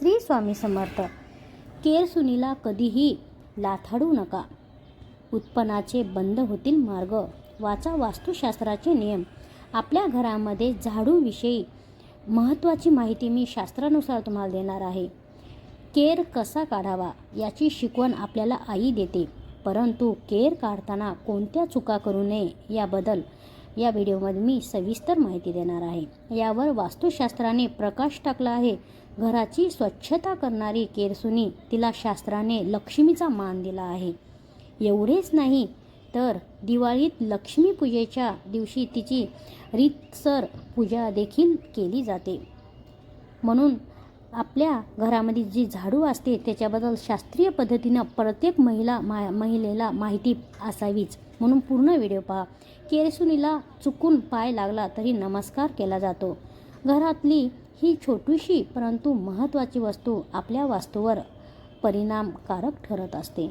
श्री स्वामी समर्थ. केर सुनीला कधीही लाथाडू नका. उत्पन्नाचे बंद होतील मार्ग. वाचा वास्तुशास्त्राचे नियम. आपल्या घरामध्ये झाडूविषयी महत्त्वाची माहिती मी शास्त्रानुसार तुम्हाला देणार आहे. केर कसा काढावा याची शिकवण आपल्याला आई देते. परंतु केर काढताना कोणत्या चुका करू नये याबद्दल या व्हिडिओमध्ये मी सविस्तर माहिती देणार आहे. यावर वास्तुशास्त्राने प्रकाश टाकला आहे. घराची स्वच्छता करणारी केरसुनी तिला शास्त्राने लक्ष्मीचा मान दिला आहे. एवढेच नाही तर दिवाळीत लक्ष्मीपूजेच्या दिवशी तिची रीतसर पूजा देखील केली जाते. म्हणून आपल्या घरामध्ये जी झाडू असते त्याच्याबद्दल शास्त्रीय पद्धतीनं प्रत्येक महिला मा महिलेला माहिती असावीच. म्हणून पूर्ण व्हिडिओ पहा. केरसुनीला चुकून पाय लागला तरी नमस्कार केला जातो. घरातली ही छोटीशी परंतु महत्त्वाची वस्तू आपल्या वास्तूवर परिणामकारक ठरत असते.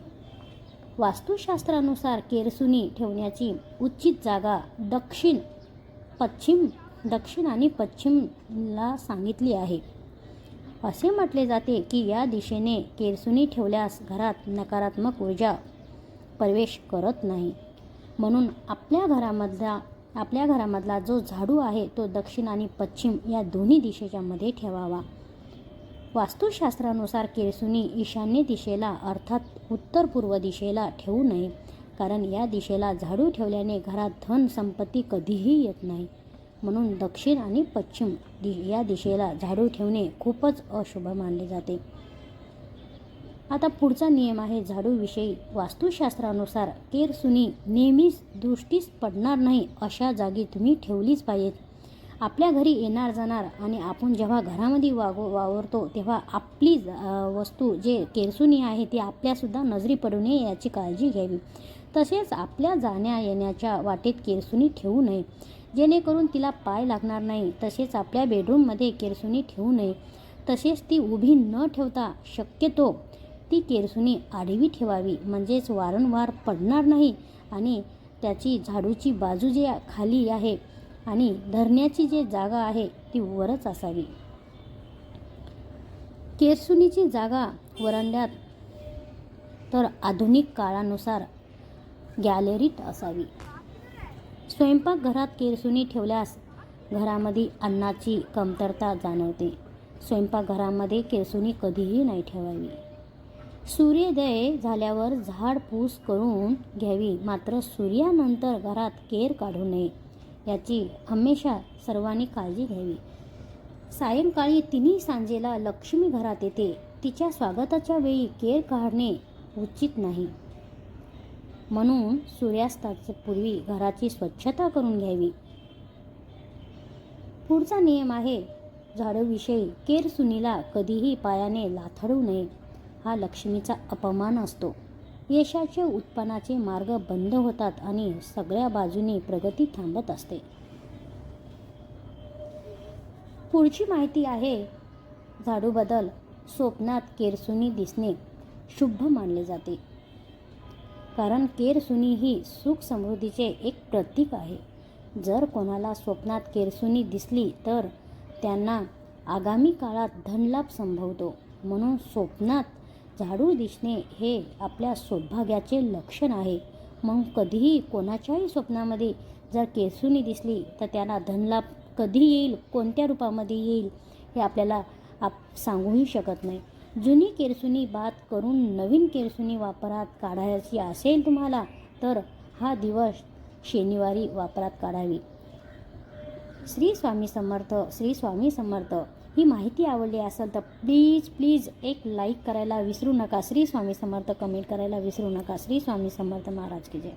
वास्तुशास्त्रानुसार केरसुनी ठेवण्याची उचित जागा दक्षिण पश्चिम दक्षिण आणि पश्चिमला सांगितली आहे. असे म्हटले जाते की या दिशेने केरसुनी ठेवल्यास घरात नकारात्मक ऊर्जा प्रवेश करत नाही. म्हणून आपल्या घरामधला आपल्या घरामधला जो झाडू आहे तो दक्षिण आणि पश्चिम या दोन्ही दिशेच्या मध्ये ठेवावा. वास्तुशास्त्रानुसार केरसुनी ईशान्य दिशेला अर्थात उत्तर पूर्व दिशेला ठेवू नये कारण या दिशेला झाडू ठेवल्याने घरात धन संपत्ती कधीही येत नाही. म्हणून दक्षिण आणि पश्चिम दि या दिशेला झाडू ठेवणे खूपच अशुभ मानले जाते. आता पुढचा नियम आहे झाडूविषयी. वास्तुशास्त्रानुसार केरसुनी नेहमीच दृष्टीस पडणार नाही अशा जागी तुम्ही ठेवलीच पाहिजेत. आपल्या घरी येणार जाणार आणि आपण जेव्हा घरामध्ये वाग वावरतो तेव्हा आपली वस्तू जे केरसुनी आहे ती आपल्यासुद्धा नजरी पडू नये याची काळजी घ्यावी. तसेच आपल्या जाण्या येण्याच्या वाटेत केरसुनी ठेवू नये. जेणेकरून तिला पाय लागणार नाही. तसेच आपल्या बेडरूममध्ये केरसुनी ठेवू नये. तसेच ती उभी न ठेवता शक्यतो ती केरसुनी आडवी ठेवावी. म्हणजेच वारंवार पडणार नाही आणि त्याची झाडूची बाजू जी खाली आहे आणि धरण्याची जी जागा आहे ती वरच असावी. केरसुनीची जागा वरंड्यात तर आधुनिक काळानुसार गॅलरीत असावी. स्वयंपाकघरात केरसुनी ठेवल्यास घरामध्ये अन्नाची कमतरता जाणवते. स्वयंपाकघरामध्ये केरसुनी कधीही नाही ठेवावी. सूर्योदय झाल्यावर झाडपूस करून घ्यावी मात्र सूर्यानंतर घरात केर काढू नये याची हमेशा सर्वांनी काळजी घ्यावी. सायंकाळी तिन्ही सांजेला लक्ष्मी घरात येते. तिच्या स्वागताच्या वेळी केर काढणे उचित नाही. म्हणून सूर्यास्ताच्या पूर्वी घराची स्वच्छता करून घ्यावी. पुढचा नियम आहे झाडूविषयी केर सुनीला कधीही पायाने लाथडू नये हा लक्ष्मीचा अपमान असतो. यशाचे उत्पन्नाचे मार्ग बंद होतात आणि सगळ्या बाजूनी प्रगती थांबत असते. पुढची माहिती आहे झाडूबद्दल स्वप्नात केरसुनी दिसणे शुभ मानले जाते. कारण केरसुनी ही सुख समृद्धीचे एक प्रतीक आहे. जर कोणाला स्वप्नात केरसुनी दिसली तर त्यांना आगामी काळात धनलाभ संभवतो. म्हणून स्वप्नात झाडू दिसणे हे आपल्या सौभाग्याचे लक्षण आहे. मग कधीही कोणाच्याही स्वप्नामध्ये जर केरसुनी दिसली तर त्यांना धनलाभ कधी येईल? कोणत्या रूपामध्ये येईल? हे आपल्याला आप सांगूही शकत नाही. जुनी केरसुनी बाद करून नवीन केरसुनी वापरात काढायची असेल तुम्हाला तर हा दिवस शनिवारी वापरात काढावी. श्री स्वामी समर्थ श्री स्वामी समर्थ ही माहिती आवडली असेल तर प्लीज प्लीज एक लाईक करायला विसरू नका. श्री स्वामी समर्थ कमेंट करायला विसरू नका. श्री स्वामी समर्थ महाराज की जय.